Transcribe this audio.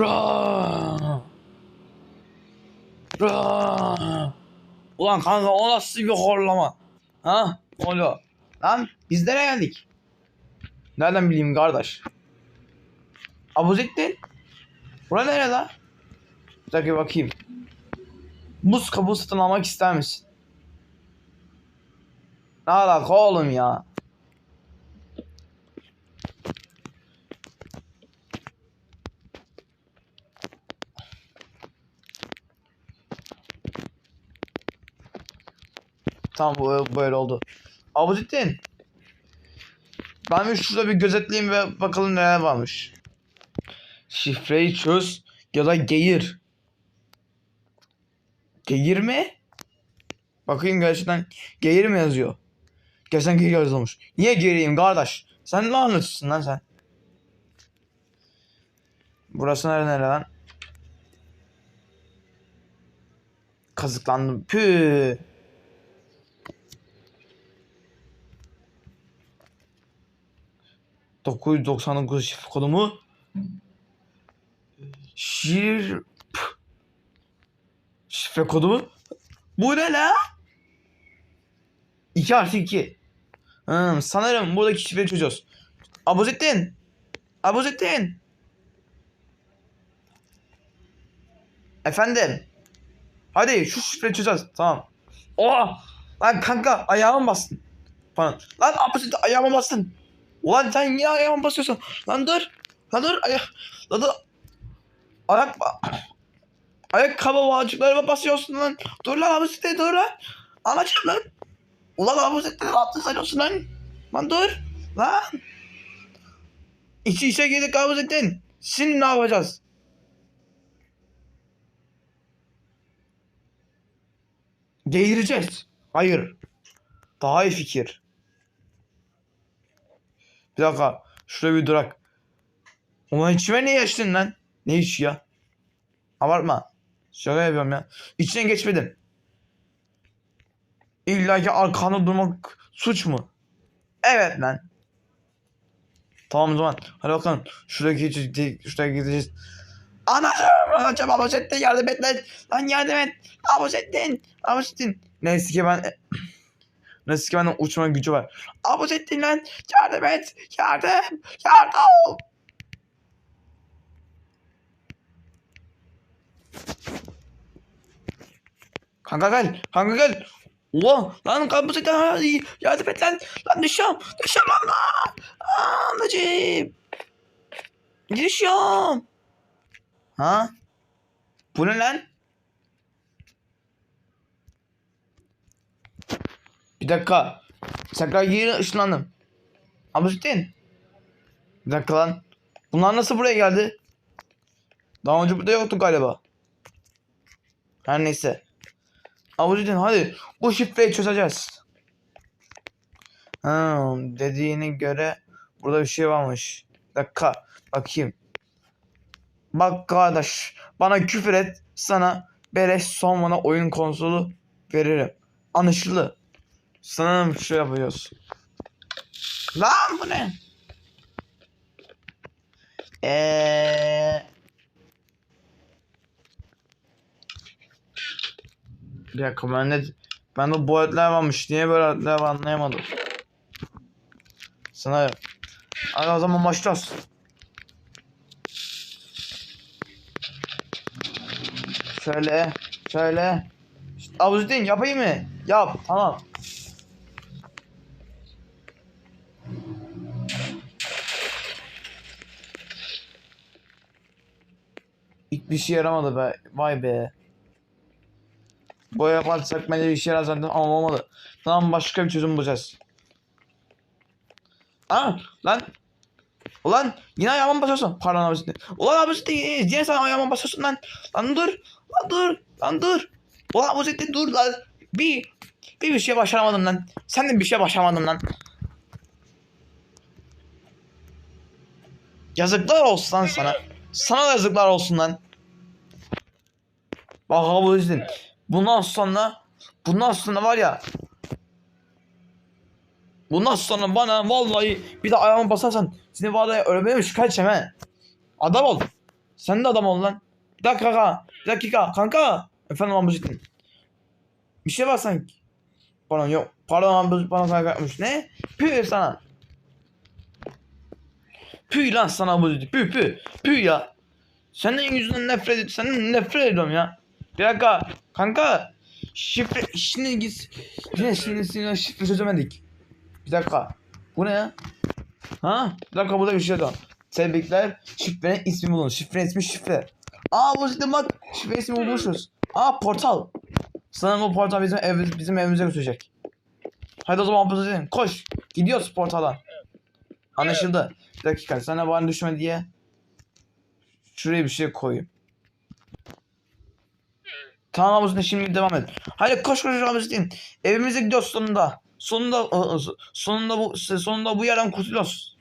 Ra! Ra! Ulan kanka o nasıl bir horlama? Ha? Oluyor? Lan biz nereye geldik? Nereden bileyim kardeş? Abuzettin? Bura nere lan? Bir dakika bakayım. Buz kabuğu satın almak ister misin? Ne alaka oğlum ya? Tamam bu böyle oldu. Abuzettin. Ben bir şurada bir gözetleyeyim ve bakalım neler varmış. Şifreyi çöz ya da geğir. Geğir mi? Bakayım gerçekten geğir mi yazıyor? Gerçekten geğir yazılmış. Niye geğireyim kardeş? Sen ne anlatıyorsun lan sen? Burası nere nere lan? Kazıklandım. Püh. ...999 şifre kodumu... Püh. ...şifre kodumu... ...bu ne la? 2 artı 2. Hmm, sanırım buradaki şifreyi çözüyoruz. Abuzettin! Abuzettin! Efendim? Hadi şu şifreyi çözeceğiz. Tamam. Oha! Lan kanka ayağıma bastın. Falan. Lan Abuzettin ayağıma bastın. Ulan sen niye ayağıma basıyorsun? Lan dur. Lan dur. Ayak. Lan dur. Ayak. Ayakkabı bağcıklarıma basıyorsun lan. Dur lan Abuzettin dur lan. Anacığım lan. Ulan Abuzettin ne yaptın sanıyorsun lan? Lan dur. Lan. İçi işe girdik Abuzettin. Şimdi ne yapacağız? Geğireceğiz. Hayır. Daha iyi fikir. Bir dakika. Şuraya bir durak. Ulan içime ne yaştın lan? Ne iş ya? Abartma. Şaka yapıyorum ya. İçine geçmedim. İlla ki arkanda durmak suç mu? Evet lan. Tamam o zaman. Hadi bakalım. Gideceğiz. Şuraya gideceğiz. Anacığım. Anacığım Abuzettin yardım et lan. Lan yardım et. Abuzettin. Abuzettin. Neyse ki ben... Neyse ki bende uçma gücü var. Abuzettin lan. Yardım et. Yardım. Yardım. Kanka gel. Kanka gel. Ulan lan Abuzettin hadi. Yardım et lan. Lan düşüyorum. Düşüyorum lan. Anacığım. Düşüyorum. Ha? Bu ne lan? Dakika. Tekrar geri ışınlandım. Abuzettin. Bir dakika lan. Bunlar nasıl buraya geldi? Daha önce burada yoktu galiba. Her neyse. Abuzettin hadi. Bu şifreyi çözeceğiz. Ha, dediğine göre burada bir şey varmış. Bir dakika. Bakayım. Bak kardeş bana küfür et sana beleş son bana oyun konsolu veririm. Anlaşıldı. Sanırım şu yapıyoruz. Lan bu ne? Eee... Bir dakika ben de ben de bu etler varmış. Niye böyle etler var anlayamadım. Sanırım. Hadi o zaman başlıyoruz. Şöyle, şöyle. Abuzettin yapayım mı? Yap, tamam. Hiçbir şey yaramadı be. Vay be. Boya yaparsak bence işe yarar zaten ama olmadı. Tamam başka bir çözüm bulacağız. Aa lan. Ulan yine ayağıma basıyorsun. Pardon Abuzettin. Ulan Abuzettin yine sen ayağıma basıyorsun lan. Lan dur. Lan dur. Lan dur. Ulan Abuzettin dur lan. Bir, bir bir şey başaramadın lan. Sen de bir şey başaramadın lan. Yazıklar olsun lan sana. Sana da yazıklar olsun lan. Bak Abuzettin. Bundan sonra bundan sonra var ya Bundan sonra bana vallahi bir de ayağıma basarsan seni vallahi öğretmenime şikayet edeceğim he. Adam ol. Sen de adam ol lan. Bir dakika kanka. Bir dakika kanka. Efendim amcıkın. Bir şey var sanki. Pardon yok. Pardon amcık bana kanka yapmış. Ne? Püh sana. Püh lan sana amcık. Püh püh. Püh ya. Senin yüzünden nefret ediyorum. Senden nefret ediyorum ya. Bir dakika. Kanka. Şifre. Şimdi git. Yine şimdi, şimdi şifre çözemedik. Bir dakika. Bu ne ya? Ha? Bir dakika burada bir şey daha. Tebrikler. Şifrenin ismi bulun. Şifre ismi şifre. Aa bu işte bak. Şifre ismi bulmuşuz. Aa portal. Sanırım bu portal bizim ev, bizim evimize götürecek. Hadi o zaman bu gidelim. Koş. Gidiyoruz portala. Anlaşıldı. Bir dakika. Sana bana düşme diye. Şuraya bir şey koyayım. Tamam Abuzun şimdi devam et. Hadi koş koş Abuzun. Evimize gidiyoruz sonunda. Sonunda sonunda bu sonunda bu yerden kurtuluyoruz.